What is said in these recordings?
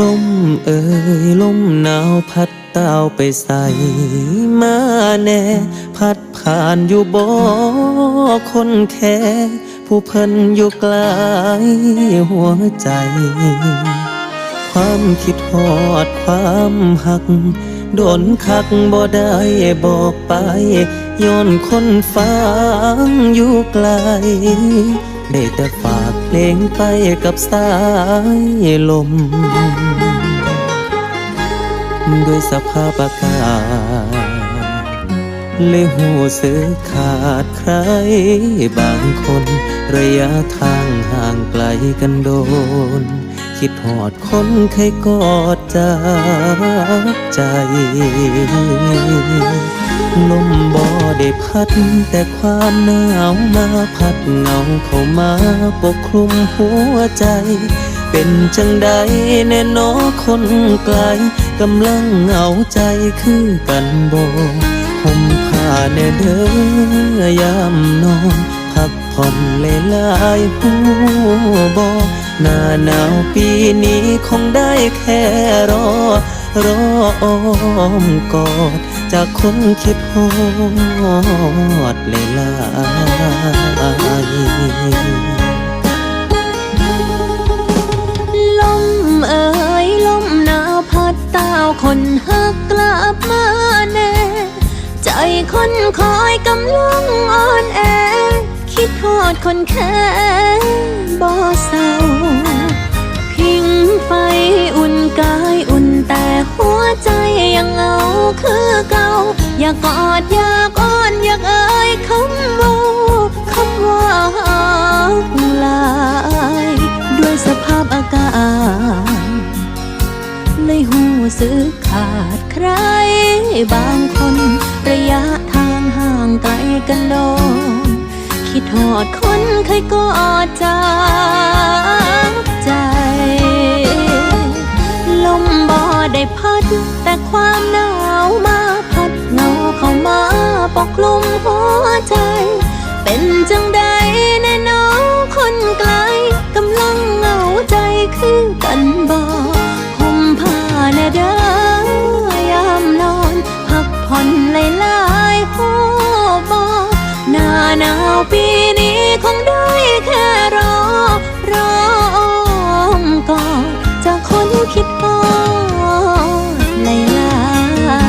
ลมเอ่ยลมหนาวพัดเต้าไปใส่มาแน่ พัดผ่านอยู่บ่คนแค่ผู้เพิ่นอยู่ไกลหัวใจ ความคิดฮอดความหัก โดนคักบ่ได้บอกไปย้อนคนฟังอยู่ไกล ได้แต่ฝากเพลงไปกับสายลม ด้วยสภาพอากาศเลยหูสึกขาดใครบางคน ระยะทางห่างไกลกันโดน คิดหอดคนเคยกอดจากใจ ลมบ่ได้พัด แต่ความหนาวมาพัดเงาเข้ามาปกคลุมหัวใจ เป็นจังใดแน่นอคนไกลกำลังเหงาใจคือกันบ่ห่มผ้าแน่เด้อยามนอนพักผ่อนเลยลายๆหูบ่ หน้าหนาวปีนี้คงได้แค่รอ รออ้อมกอดจากคนคิดฮอดเลยลายลมเอ่ยลมหนาวพัดเต้าคนหักกลับมาแน่ ใจคนคอยกำลัง ทอดคนแค่บ่เศร้า พิงไฟอุ่นกายอุ่นแต่หัวใจยังเหงาคือเก่า อยากกอดอยากอ้อนอยากเอ่ยคำว่าคำว่าลาย ด้วยสภาพอากาศเลยหูสึกขาดใคร บางคนระยะทางห่างไกลกันโดน คิดทอดคนเคยกอดจากใจ ลมบ่ได้พัดแต่ความนาาวปีนี้คงได้แค่รอ รออ้อมกอดจากคนคิดฮอดหลา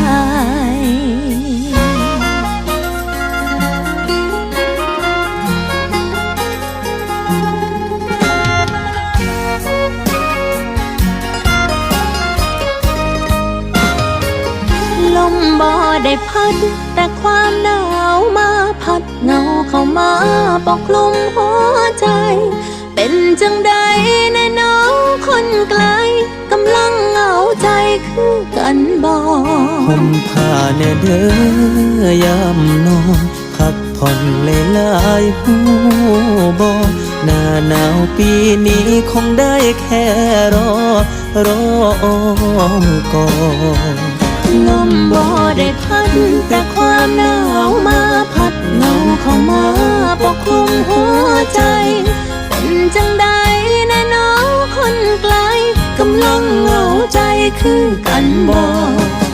ยลมบ่ได้พัดแต่ความหนาวมา เงาเข้ามาปกคลุมหัวใจ เป็นจังใดแน่น้องคนไกลกำลังเหงาใจคือกันบ่ห่มผ้าแน่เด้อยามนอนพักผ่อนเลยลายหูบ่หน้าหนาวปีนี้คงได้แค่รอ รออมกอดลมบ่ได้พัดแต่ความหนาวมา เข้ามาปกคลุมหัวใจ เป็นจังใดแน่น้องคนไกลกำลังเหงาใจคือกันบ่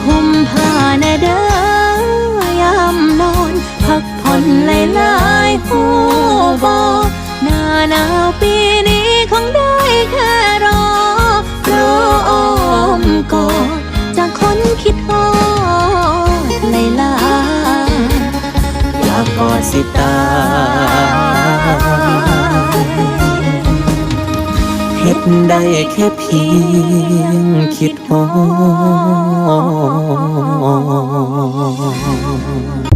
ห่มผ้าแน่เด้อยามนอน พักผ่อนหลายๆหัวบอหน้าหนาวปี เฮ็ดได้แค่เพียงคิดหอด